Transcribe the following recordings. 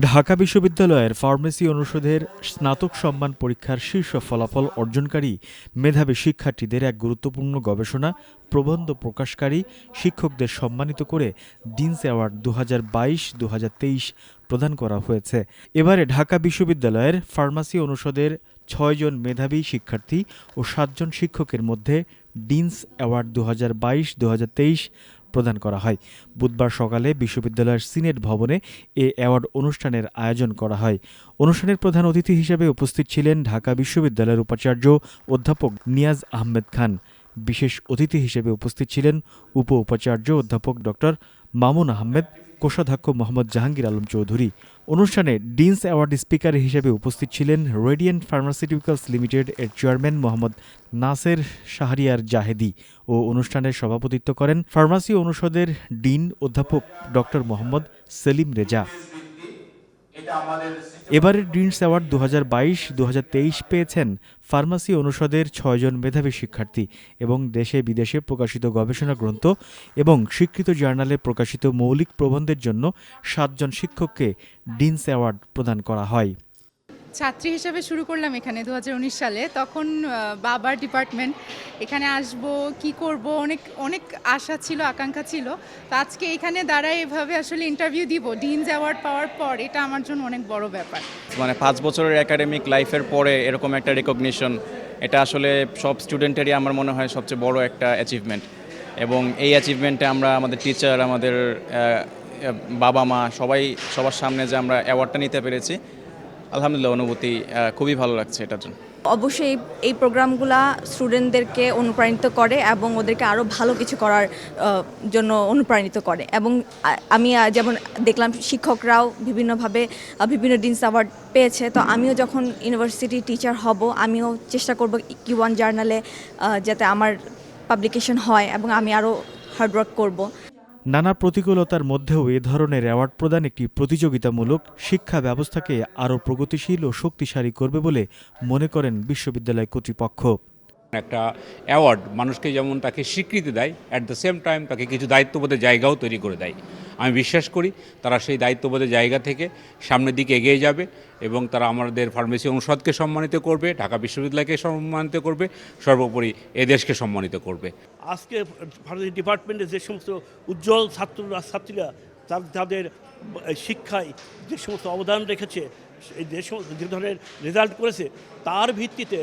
ঢাকা বিশ্ববিদ্যালয়ের ফার্মেসি অনুষদের স্নাতক সম্মান পরীক্ষার শীর্ষ ফলাফল অর্জনকারী মেধাবী শিক্ষার্থীদের এক গুরুত্বপূর্ণ গবেষণা, প্রবন্ধ প্রকাশকারী, শিক্ষকদের সম্মানিত করে ডিনস অ্যাওয়ার্ড দু হাজার প্রদান করা হয়েছে। এবারে ঢাকা বিশ্ববিদ্যালয়ের ফার্মাসি অনুষদের ছয়জন মেধাবী শিক্ষার্থী ও সাতজন শিক্ষকের মধ্যে ডিনস অ্যাওয়ার্ড দু হাজার প্রদান করা হয়। বুধবার সকালে বিশ্ববিদ্যালয়ের সিনেট ভবনে এ অ্যাওয়ার্ড অনুষ্ঠানের আয়োজন করা হয়। অনুষ্ঠানের প্রধান অতিথি হিসেবে উপস্থিত ছিলেন ঢাকা বিশ্ববিদ্যালয়ের উপাচার্য অধ্যাপক নিয়াজ আহমেদ খান। বিশেষ অতিথি হিসেবে উপস্থিত ছিলেন উপ উপাচার্য অধ্যাপক ডক্টর মামুন আহমেদ, কোষাধ্যক্ষ মোহাম্মদ জাহাঙ্গীর আলম চৌধুরী। অনুষ্ঠানে ডিন্স অ্যাওয়ার্ড স্পিকার হিসেবে উপস্থিত ছিলেন রেডিয়েন্ট ফার্মাসিউটিক্যালস লিমিটেড এর চেয়ারম্যান মোহাম্মদ নাসের শাহরিয়ার জাহেদি ও অনুষ্ঠানের সভাপতিত্ব করেন ফার্মাসি অনুষদের ডিন অধ্যাপক ডক্টর মোহাম্মদ সেলিম রেজা। এটা আমাদের এবারের ড্রিমস অ্যাওয়ার্ড দু হাজার বাইশ দু হাজার তেইশ পেয়েছেন ফার্মাসি অনুষদের ছয়জন মেধাবী শিক্ষার্থী এবং দেশে বিদেশে প্রকাশিত গবেষণা গ্রন্থ এবং স্বীকৃত জার্নালে প্রকাশিত মৌলিক প্রবন্ধের জন্য সাতজন শিক্ষককে ডিনস অ্যাওয়ার্ড প্রদান করা হয়। ছাত্রী হিসেবে শুরু করলাম এখানে দু হাজার উনিশ সালে। তখন বাবার ডিপার্টমেন্ট এখানে আসব, কি করব, অনেক অনেক আশা ছিল, আকাঙ্ক্ষা ছিল। তো আজকে এখানে দাঁড়ায় এভাবে আসলে ইন্টারভিউ দিব ডিনস অ্যাওয়ার্ড পাওয়ার পর, এটা আমার জন্য অনেক বড় ব্যাপার। মানে পাঁচ বছরের একাডেমিক লাইফের পরে এরকম একটা রেকগনিশন এটা আসলে সব স্টুডেন্টেরই আমার মনে হয় সবচেয়ে বড় একটা অ্যাচিভমেন্ট এবং এই অ্যাচিভমেন্টে আমরা আমাদের টিচার আমাদের বাবা মা সবাই সবার সামনে যে আমরা অ্যাওয়ার্ডটা নিতে পেরেছি আলহামদুলিল্লাহ, অনুভূতি খুবই ভালো লাগছে এটার জন্য। অবশ্যই এই- প্রোগ্রামগুলা স্টুডেন্টদেরকে অনুপ্রাণিত করে এবং ওদেরকে আরও ভালো কিছু করার জন্য অনুপ্রাণিত করে। এবং আমি যেমন দেখলাম শিক্ষকরাও বিভিন্নভাবে বিভিন্ন ডিন্স অ্যাওয়ার্ড পেয়েছে। তো আমিও যখন ইউনিভার্সিটি টিচার হব, আমিও চেষ্টা করব কি ওয়ান জার্নালে যাতে আমার পাবলিকেশন হয় এবং আমি আরও হার্ডওয়ার্ক করব। নানা প্রতিকূলতার মধ্যেও এ ধরনের অ্যাওয়ার্ড প্রদান একটি প্রতিযোগিতামূলক শিক্ষা ব্যবস্থাকে আরও প্রগতিশীল ও শক্তিশালী করবে বলে মনে করেন বিশ্ববিদ্যালয় কর্তৃপক্ষ। একটা অ্যাওয়ার্ড মানুষকে যেমন তাকে স্বীকৃতি দেয় অ্যাট দ্য সেম টাইম তাকে কিছু দায়িত্ববোধের জায়গাও তৈরি করে দেয়। আমি বিশ্বাস করি তারা সেই দায়িত্ববোধের জায়গা থেকে সামনের দিকে এগিয়ে যাবে এবং তারা আমাদের ফার্মেসি অনুষদকে সম্মানিত করবে, ঢাকা বিশ্ববিদ্যালয়কে সম্মানিত করবে, সর্বোপরি এ দেশকে সম্মানিত করবে। আজকে ভারতীয় ডিপার্টমেন্টে যে সমস্ত উজ্জ্বল ছাত্ররা ছাত্রীরা তাদের শিক্ষায় যে সমস্ত অবদান রেখেছে যে ধরনের রেজাল্ট করেছে, তার ভিত্তিতে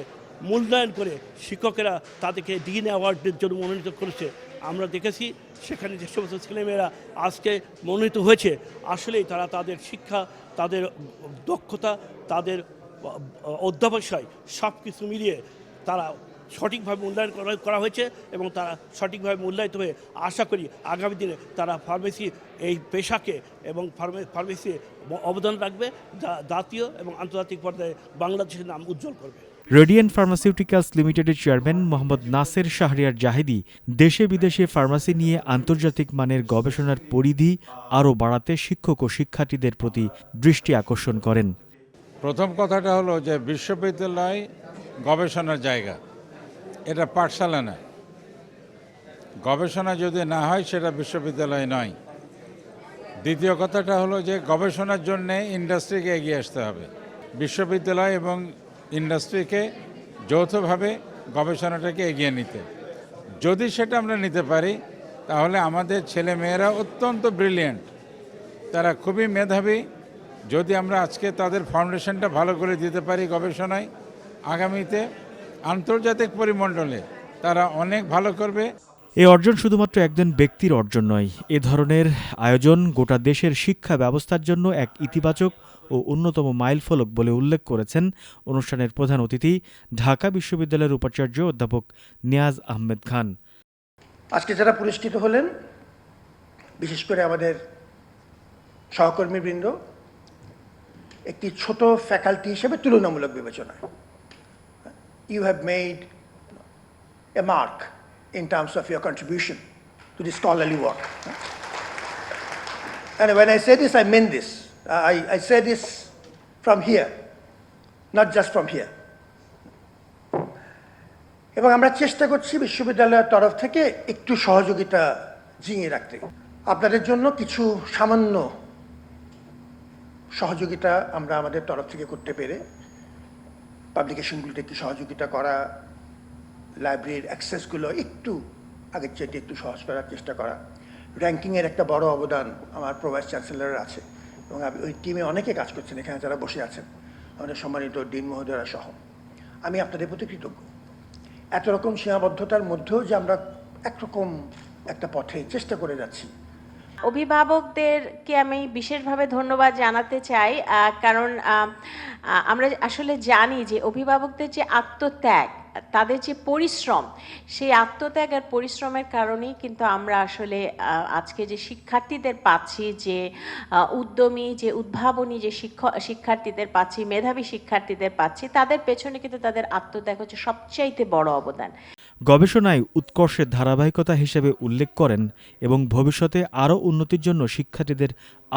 মূল্যায়ন করে শিক্ষকেরা তাদেরকে ডিন অ্যাওয়ার্ডের জন্য মনোনীত করেছে। আমরা দেখেছি সেখানে যে সমস্ত ছেলেমেয়েরা আজকে মনোনীত হয়েছে, আসলেই তারা তাদের শিক্ষা, তাদের দক্ষতা, তাদের অধ্যাবসায় সব কিছু মিলিয়ে তারা সঠিকভাবে মূল্যায়ন করা হয়েছে এবং তারা সঠিকভাবে মূল্যায়িত হয়ে আশা করি আগামী দিনে তারা ফার্মেসি এই পেশাকে এবং ফার্মে ফার্মেসি অবদান রাখবে, যা জাতীয় এবং আন্তর্জাতিক পর্যায়ে বাংলাদেশের নাম উজ্জ্বল করবে। রেডিয়েন্ট ফার্মাসিউটিক্যালস লিমিটেডের চেয়ারম্যান মোহাম্মদ নাসের শাহরিয়ার জাহিদি দেশে বিদেশে ফার্মাসি নিয়ে আন্তর্জাতিক মানের গবেষণার পরিধি আরও বাড়াতে শিক্ষক ও শিক্ষার্থীদের প্রতি দৃষ্টি আকর্ষণ করেন। প্রথম কথাটা হলো যে বিশ্ববিদ্যালয় গবেষণার জায়গা। এটা পাঠশালা নয়। গবেষণা যদি না হয়, সেটা বিশ্ববিদ্যালয় নয়। দ্বিতীয় কথাটা হলো যে গবেষণার জন্যে ইন্ডাস্ট্রিকে এগিয়ে আসতে হবে। বিশ্ববিদ্যালয় এবং ইন্ডাস্ট্রিকে যৌথভাবে গবেষণাটাকে এগিয়ে নিতে। যদি সেটা আমরা নিতে পারি, তাহলে আমাদের ছেলে মেয়েরা অত্যন্ত ব্রিলিয়েন্ট তারা খুবই মেধাবী। যদি আমরা আজকে তাদের ফাউন্ডেশনটা ভালো করে দিতে পারি গবেষণায়, আগামীতে আন্তর্জাতিক পরিমণ্ডলে তারা অনেক ভালো করবে। এ অর্জন শুধুমাত্র একজন ব্যক্তির অর্জন নয়, এ ধরনের আয়োজন গোটা দেশের শিক্ষা ব্যবস্থার জন্য এক ইতিবাচক ও অন্যতম মাইলফলক বলে উল্লেখ করেছেন অনুষ্ঠানের প্রধান অতিথি ঢাকা বিশ্ববিদ্যালয়ের উপাচার্য অধ্যাপক নিয়াজ আহমেদ খান আজকে যারা পুরস্কৃত হলেন বিশেষ করে আমাদের সহকর্মীবৃন্দ একটি ছোট ফ্যাকাল্টি হিসেবে তুলনামূলক বিবেচনায় you have made a mark in terms of your contribution to the scholarly work. And when I say this, I mean this. I, I say this from here, not just from here. এবং আমরা চেষ্টা করছি বিশ্ববিদ্যালয়ের তরফ থেকে একটু সহযোগিতা জিঙিয়ে রাখতে। আপনাদের জন্য কিছু সামান্য সহযোগিতা আমরা আমাদের তরফ থেকে করতে পেরে পাবলিকেশনগুলোতে একটু সহযোগিতা করা লাইব্রেরির অ্যাক্সেসগুলো একটু আগের চেয়ে একটু সহজ করার চেষ্টা করা। র্যাঙ্কিংয়ের একটা বড় অবদান আমার প্রভাইস চ্যান্সেলরের আছে। এবং ওই টিমে অনেকে কাজ করছেন, এখানে যারা বসে আছেন, আমাদের সম্মানিত ডিন মহোদয়রা সহ। আমি আপনাদের প্রতি কৃতজ্ঞ। এত রকম সীমাবদ্ধতার মধ্যেও যে আমরা একরকম একটা পথে চেষ্টা করে যাচ্ছি। অভিভাবকদেরকে আমি বিশেষভাবে ধন্যবাদ জানাতে চাই কারণ আমরা আসলে জানি যে অভিভাবকদের যে আত্মত্যাগ তাদের যে পরিশ্রম, সেই আত্মত্যাগ আর পরিশ্রমের কারণেই কিন্তু আমরা আসলে আজকে যে শিক্ষার্থীদের পাচ্ছি, যে উদ্যমী, যে উদ্ভাবনী যে শিক্ষার্থীদের পাচ্ছি, মেধাবী শিক্ষার্থীদের পাচ্ছি, তাদের পেছনে কিন্তু তাদের আত্মত্যাগ হচ্ছে সবচাইতে বড় অবদান। গবেষণায় উৎকর্ষের ধারাবাহিকতা হিসেবে উল্লেখ করেন এবং ভবিষ্যতে আরও উন্নতির জন্য শিক্ষার্থীদের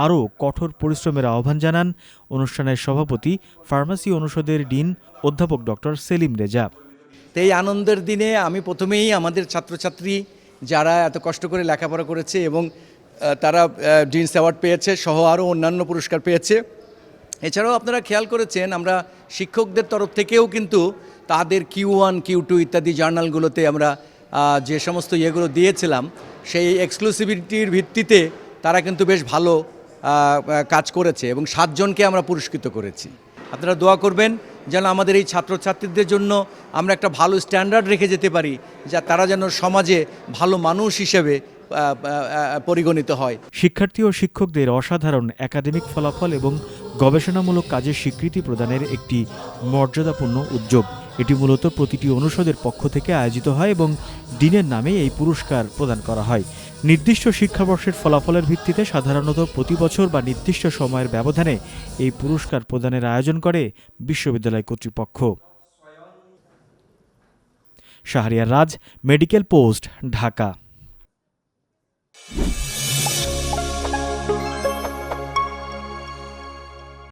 আরও কঠোর পরিশ্রমের আহ্বান জানান অনুষ্ঠানের সভাপতি, ফার্মাসি অনুষদের ডিন অধ্যাপক ডক্টর সেলিম রেজা। তো এই আনন্দের দিনে আমি প্রথমেই আমাদের ছাত্রছাত্রী যারা এত কষ্ট করে লেখাপড়া করেছে এবং তারা ডিন্স অ্যাওয়ার্ড পেয়েছে সহ আরও অন্যান্য পুরস্কার পেয়েছে। এছাড়াও আপনারা খেয়াল করেছেন, আমরা শিক্ষকদের তরফ থেকেও কিন্তু তাদের কিউ ওয়ান কিউ টু ইত্যাদি জার্নালগুলোতে আমরা যে সমস্ত ইয়েগুলো দিয়েছিলাম, সেই এক্সক্লুসিভিটির ভিত্তিতে তারা কিন্তু বেশ ভালো কাজ করেছে এবং সাতজনকে আমরা পুরস্কৃত করেছি। আপনারা দোয়া করবেন যেন আমাদের এই ছাত্রছাত্রীদের জন্য আমরা একটা ভালো স্ট্যান্ডার্ড রেখে যেতে পারি, যা তারা যেন সমাজে ভালো মানুষ হিসেবে পরিগণিত হয়। শিক্ষার্থী ও শিক্ষকদের অসাধারণ একাডেমিক ফলাফল এবং গবেষণামূলক কাজের স্বীকৃতি প্রদানের একটি মর্যাদাপূর্ণ উদ্যোগ। এটি মূলত প্রতিটি অনুষদের পক্ষ থেকে আয়োজিত হয় এবং দিনের নামে এই পুরস্কার প্রদান করা হয়। নির্দিষ্ট শিক্ষাবর্ষের ফলাফলের ভিত্তিতে সাধারণত প্রতি বছর বা নির্দিষ্ট সময়ের ব্যবধানে এই পুরস্কার প্রদানের আয়োজন করে বিশ্ববিদ্যালয় কর্তৃপক্ষ। Shahriar Raj, medical post, Dhaka.